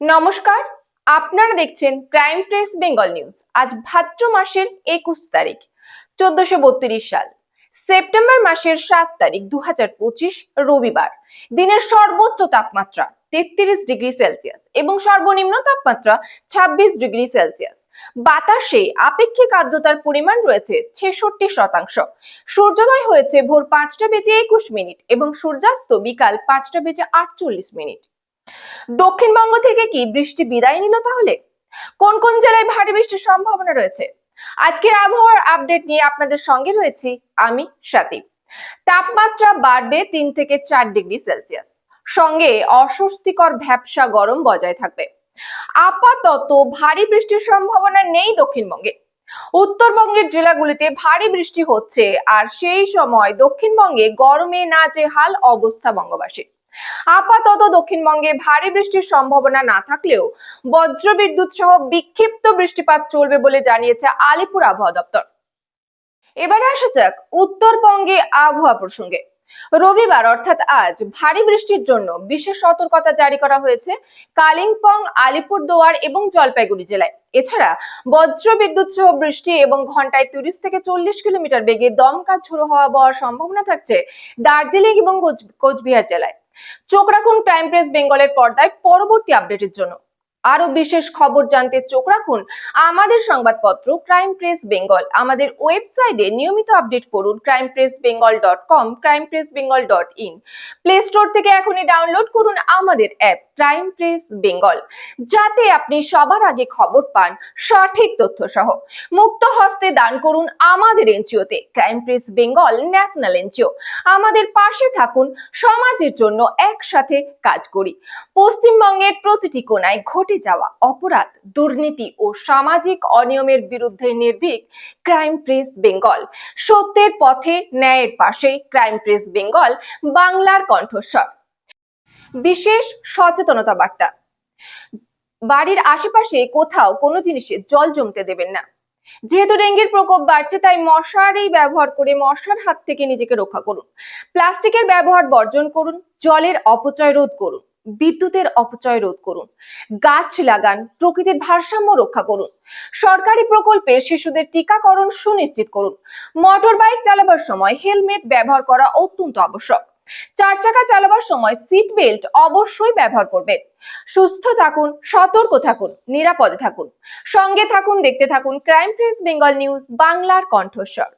নমস্কার, আপনারা দেখছেন ক্রাইম প্রেস বেঙ্গল নিউজ আজ ভাদ্র মাসের একুশ তারিখ, চোদ্দশো বত্রিশ সাল। সেপ্টেম্বর মাসের সাত তারিখ দু রবিবার। দিনের সর্বোচ্চ তাপমাত্রা তেত্রিশ ডিগ্রি সেলসিয়াস এবং সর্বনিম্ন তাপমাত্রা ছাব্বিশ ডিগ্রি সেলসিয়াস। বাতাসে আপেক্ষিক আর্দ্রতার পরিমাণ রয়েছে ছেষট্টি শতাংশ। সূর্যোদয় হয়েছে ভোর পাঁচটা বেজে একুশ মিনিট এবং সূর্যাস্ত বিকাল পাঁচটা বেজে আটচল্লিশ মিনিট। দক্ষিণবঙ্গ থেকে কি বৃষ্টি বিদায় নিল তাহলে? কোন কোন জেলায় ভারী বৃষ্টির সম্ভাবনা রয়েছে? আজকের আবহাওয়ার আপডেট নিয়ে আপনাদের সঙ্গে রয়েছি আমি স্বাতী তাপমাত্রা বাড়বে তিন থেকে চার ডিগ্রি সেলসিয়াস। সঙ্গে অস্বস্তিকর ভ্যাবসা গরম বজায় থাকবে। আপাতত ভারী বৃষ্টির সম্ভাবনা নেই দক্ষিণবঙ্গে। উত্তরবঙ্গের জেলাগুলিতে ভারী বৃষ্টি হচ্ছে, আর সেই সময় দক্ষিণবঙ্গে গরমে না নাজেহাল অবস্থা বঙ্গবাসীর। আপাতত দক্ষিণবঙ্গে ভারী বৃষ্টির সম্ভাবনা না থাকলেও বজ্রবিদ্যুৎ সহ বিক্ষিপ্ত বৃষ্টিপাত চলবে বলে জানিয়েছে আলিপুর আবহাওয়া দপ্তর। এবারে আসা যাক উত্তরবঙ্গে আবহাওয়া প্রসঙ্গে। রবিবার, অর্থাৎ আজ, ভারী বৃষ্টির জন্য বিশেষ সতর্কতা জারি করা হয়েছে কালিম্পং, আলিপুরদুয়ার এবং জলপাইগুড়ি জেলায়। এছাড়া বজ্র বিদ্যুৎ সহ বৃষ্টি এবং ঘন্টায় তিরিশ থেকে চল্লিশ কিলোমিটার বেগে দমকা ঝোড়ো হওয়া বওয়ার সম্ভাবনা থাকছে দার্জিলিং এবং কোচবিহার জেলায়। চোখ রাখুন ক্রাইম প্রেস বেঙ্গলের পর্দায় পরবর্তী আপডেটের জন্য। আরও বিশেষ খবর জানতে চোখ রাখুন আমাদের সংবাদপত্র ক্রাইম প্রেস বেঙ্গল। আমাদের ওয়েবসাইটে নিয়মিত আপডেট পড়ুন crime press Bengal dot com, crime press Bengal dot in. Play store থেকে এখনই ডাউনলোড করুন আমাদের অ্যাপ ক্রাইম প্রেস বেঙ্গল, যাতে আপনি সবার আগে খবর পান সঠিক তথ্য সহ মুক্ত হস্তে দান করুন আমাদের এনজিওতে, crime press Bengal national NGO. আমাদের পাশে থাকুন সমাজের জন্য একসাথে কাজ করি। পশ্চিমবঙ্গের প্রতিটি কোনায় ঘটে যাওয়া অপরাধ, দুর্নীতি ও সামাজিক অনিয়মের বিরুদ্ধে নির্ভীক ক্রাইম প্রেস বেঙ্গল। সত্যের পথে, ন্যায়ের পাশে ক্রাইম প্রেস বেঙ্গল, বাংলার কণ্ঠস্বর। বিশেষ সচেতনতা বার্তা। বাড়ির আশেপাশে কোথাও কোনো জিনিসে জল জমতে দেবেন না। যেহেতু ডেঙ্গির প্রকোপ বাড়ছে, তাই মশারি ব্যবহার করে মশার হাত থেকে নিজেকে রক্ষা করুন। প্লাস্টিকের ব্যবহার বর্জন করুন, জলের অপচয় রোধ করুন। বিদ্যুতের অপচয় রোধ করুন। গাছ লাগান, প্রকৃতির ভারসাম্য রক্ষা করুন। সরকারি প্রকল্পে শিশুদের টিকাকরণ সুনিশ্চিত করুন। মোটর বাইক চালাবার সময় হেলমেট ব্যবহার করা অত্যন্ত আবশ্যক। চার চাকা চালাবার সময় সিট বেল্ট অবশ্যই ব্যবহার করবেন। সুস্থ থাকুন, সতর্ক থাকুন, নিরাপদে থাকুন। সঙ্গে থাকুন, দেখতে থাকুন, ক্রাইম প্রেস, বেঙ্গল নিউজ, বাংলার কণ্ঠস্বর।